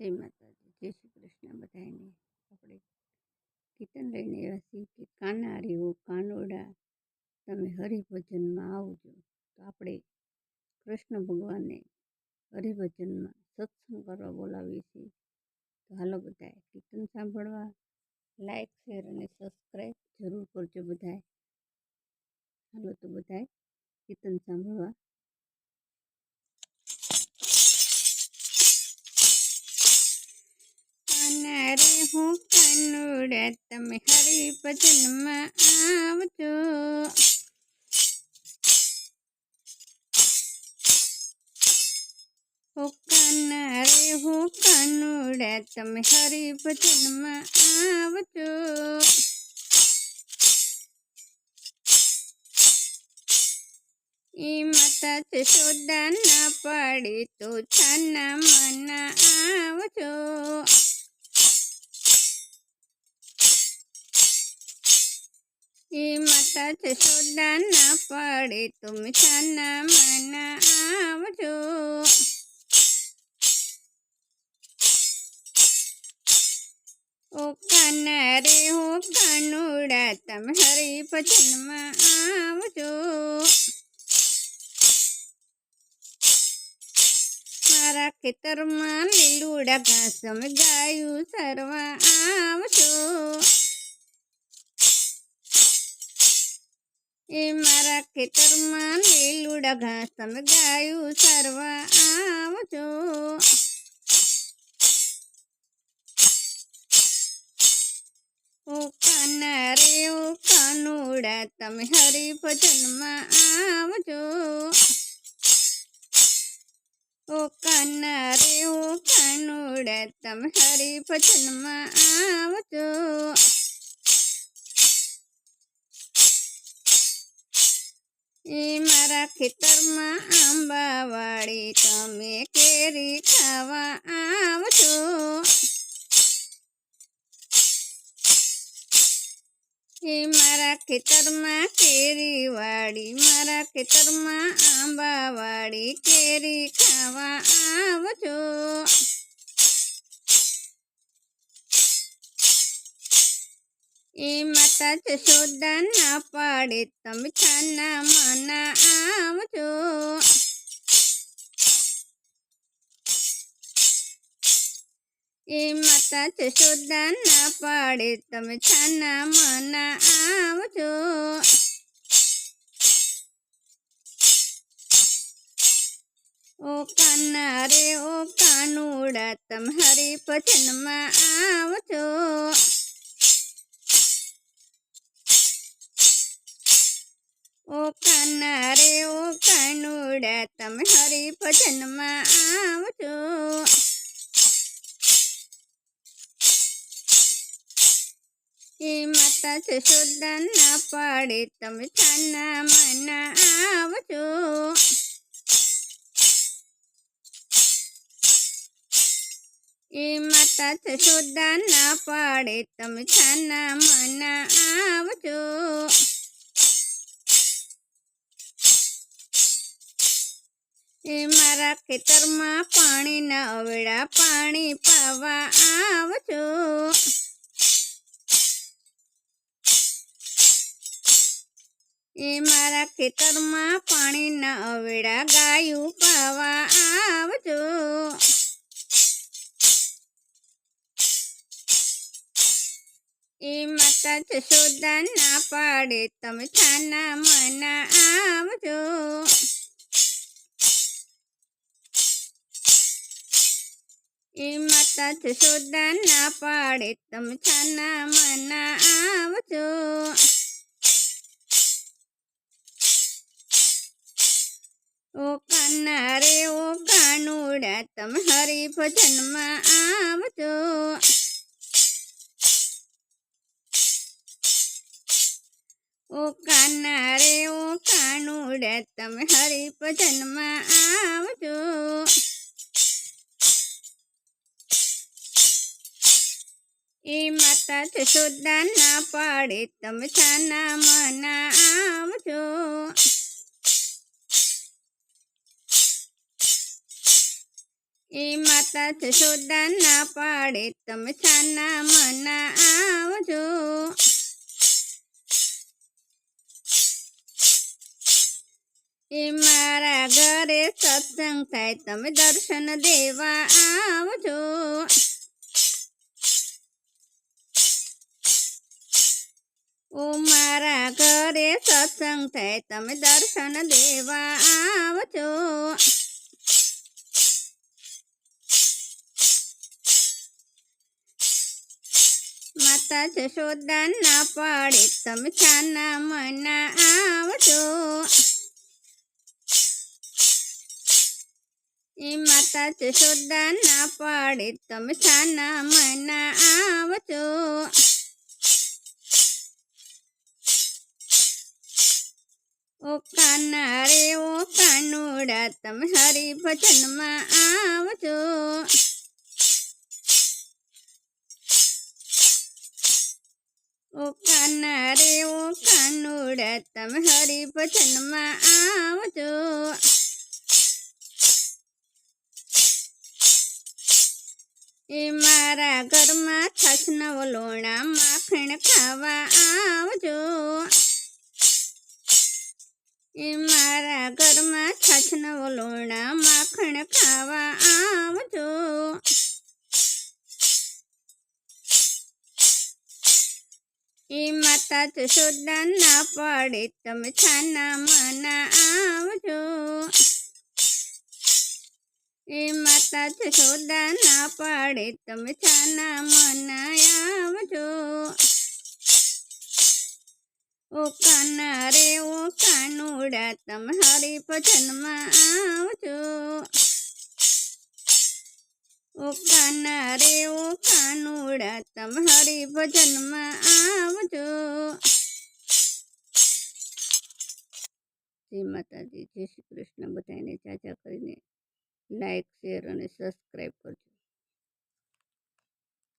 જય માતાજી, જય શ્રી કૃષ્ણ બધાને આપણે કીર્તન લઈને એવા છીએ કે કાનારીઓ, કાનોડા, તમે હરિભજનમાં આવજો. તો આપણે કૃષ્ણ ભગવાનને હરિભજનમાં સત્સંગ કરવા બોલાવીએ છીએ. તો હાલો બધાએ કીર્તન સાંભળવા લાઈક શેર અને સબસ્ક્રાઈબ જરૂર કરજો બધાએ હાલો તો બધાએ કીર્તન સાંભળવા હું કાનુડા તમે હરિભજનમાં આવજો. હો કાના રે હું કાનુડા તમે હરિભજનમાં આવજો. ઈ માતા છે ના પાડી, તો છાના મના આવજો. ઈ માતા જશોદા ના પાડે તમે છાના માના આવજો. ઓ કાના રે હો કાનુડા, તમે હરિભજનમાં આવજો. મારા ખેતરમાં લીલુડા ઘાસ ગાયું સરવા આવજો. એ મારા ખેતરમાં લીલુડા ઘાસ તમે ગાયું સરવા આવજો. ઓ કાના રે ઓ કાનુડા, તમે હરિભજનમાં આવજો. ઓ કાના રે ઓ કાનુડા, તમે હરિભજનમાં આવજો મારા ખેતરમાં આંબાવાળી તમે કેરી ખાવા આવજો. એ મારા ખેતરમાં કેરી વાળી મારા ખેતરમાં આંબાવાળી કેરી ખાવા આવજો. એ માતા જશોદા ના પાડે, તમે છાના માના આવજો. એ માતા જશોદા ના પાડે, તમે છાના માના આવજો. ઓ કાના રે, ઓ કાનુડા, તમે હરિભજનમાં આવજો. ઓ કાના રે ઓ કાનુડા તમે હરિભજનમાં આવજો. એ માતા જશોદા ના પાડે તમે છાના મના આવજો. એ માતા જશોદા ના પાડે તમે છાના મના આવજો. એ મારા ખેતરમાં પાણીના અવેડા પાણી પાવા આવજો. એ મારા ખેતરમાં પાણીના અવેડા ગાયું પાવા આવજો. એ માતા જશોદા ના પાડે તમે છાના મના આવજો. એ માતા જશોદા ના પાડે. તમે છાના મના આવજો. ઓ કાના રે, ઓ કાનુડા તમે હરિભજનમાં આવજો. ઓ કાના રે, ઓ કાનુડા તમે હરિભજનમાં આવજો. એ માતા જશોદા ના પાડે, તમે છાના મના આવજો. એ માતા જશોદા ના પાડે, તમે છાના મના આવજો. એ મારા ઘરે સત્સંગ થાય, તમે દર્શન દેવા આવજો. ઓ મારા ઘરે સત્સંગ થાય, તમે દર્શન દેવા આવજો. માતા જશોદા ના પાડે, તમે છાના મના આવજો. એ માતા જશોદા ના પાડે, તમે છાના મના આવજો. ઓ કાના રે ઓ કાનુડા તમે હરિભજનમાં આવજો. ઓ કાના રે ઓ કાનુડા તમે હરિભજનમાં આવજો. એ મારા ઘરમાં છાછના વલોણા માખણ ખાવા આવજો. એ મારા ઘરમાં છાછના વલોણા માખણ ખાવા આવજો. એ માતા જશોદા ના પાડે, તમે છાના માના આવજો. એ માતા જશોદા ના પાડે, તમે છાના મના આવજો. ઓ કાના રે, ઓ કાનુડા તમારી ભજનમાં આવજો. ઓ કાના રે, ઓ કાનુડા તમારી ભજનમાં આવજો. જય માતાજી, જય શ્રી કૃષ્ણ. બધાને ચાચા કરીને લાઈક, શેર અને સબસ્ક્રાઈબ કરજો.